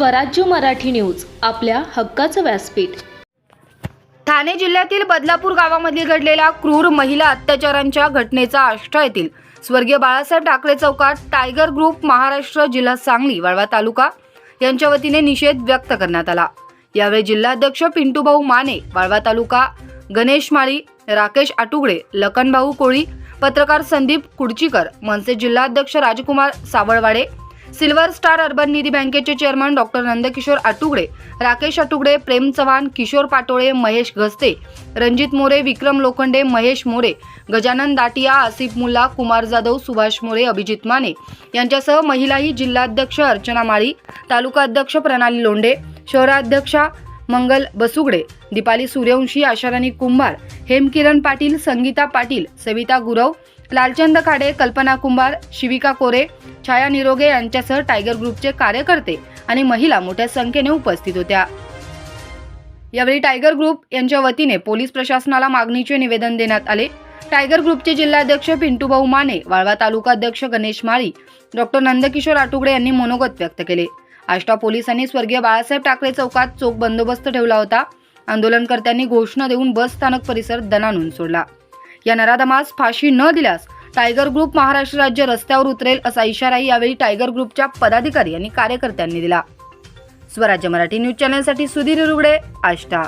स्वराज्य मराठी न्यूज आपल्या हक्काचं व्यासपीठ. ठाणे जिल्ह्यातील बदलापूर गावामध्ये घडलेल्या क्रूर महिला अत्याचारांच्या घटनेचा आष्टा येथील स्वर्गीय बाळासाहेब ठाकरे चौकात टायगर ग्रुप महाराष्ट्र जिल्हा सांगली वाळवा तालुका यांच्या वतीने निषेध व्यक्त करण्यात आला. यावेळी जिल्हाध्यक्ष पिंटूभाऊ माने वाळवा तालुका गणेश माळी राकेश आटुगडे लखनभाऊ कोळी पत्रकार संदीप कुडचीकर मनसे जिल्हाध्यक्ष Rajkumar Savalwade silver star urban Nidhi बँकेचे चेअरमन डॉक्टर नंदकिशोर आटुगडे राकेश आटुगडे प्रेम चव्हाण किशोर पाटोळे महेश घस्ते रणजित मोरे विक्रम लोखंडे महेश मोरे गजानन दाटिया आसिफ मुल्ला कुमार जाधव सुभाष मोरे अभिजित माने यांच्यासह महिलाही जिल्हाध्यक्ष अर्चना माळी तालुका अध्यक्ष प्रणाली लोंढे शहराध्यक्षा मंगल बसुगडे दीपाली सूर्यवंशी आशाराणी कुंभार हेमकिरण पाटील संगीता पाटील सविता गुरव लालचंद खाडे कल्पना कुंभार शिविका कोरे छाया निरोगे यांच्यासह टायगर ग्रुपचे कार्यकर्ते आणि महिला मोठ्या संख्येने उपस्थित होत्या. यावेळी टायगर ग्रुप यांच्या वतीने पोलीस प्रशासनाला मागणीचे निवेदन देण्यात आले. टायगर ग्रुपचे जिल्हाध्यक्ष पिंटूभाऊ माने वाळवा तालुका अध्यक्ष गणेश माळी डॉक्टर नंदकिशोर आटुगडे यांनी मनोगत व्यक्त केले. आष्टा पोलिसांनी स्वर्गीय बाळासाहेब ठाकरे चौकात चोख बंदोबस्त ठेवला होता. आंदोलनकर्त्यांनी घोषणा देऊन बस स्थानक परिसर दणानून सोडला. या नराधमास फाशी न दिल्यास टायगर ग्रुप महाराष्ट्र राज्य रस्त्यावर उतरेल असा इशाराही यावेळी टायगर ग्रुपच्या पदाधिकारी आणि कार्यकर्त्यांनी दिला. स्वराज्य मराठी न्यूज चॅनलसाठी सुधीर रुगडे आष्टा.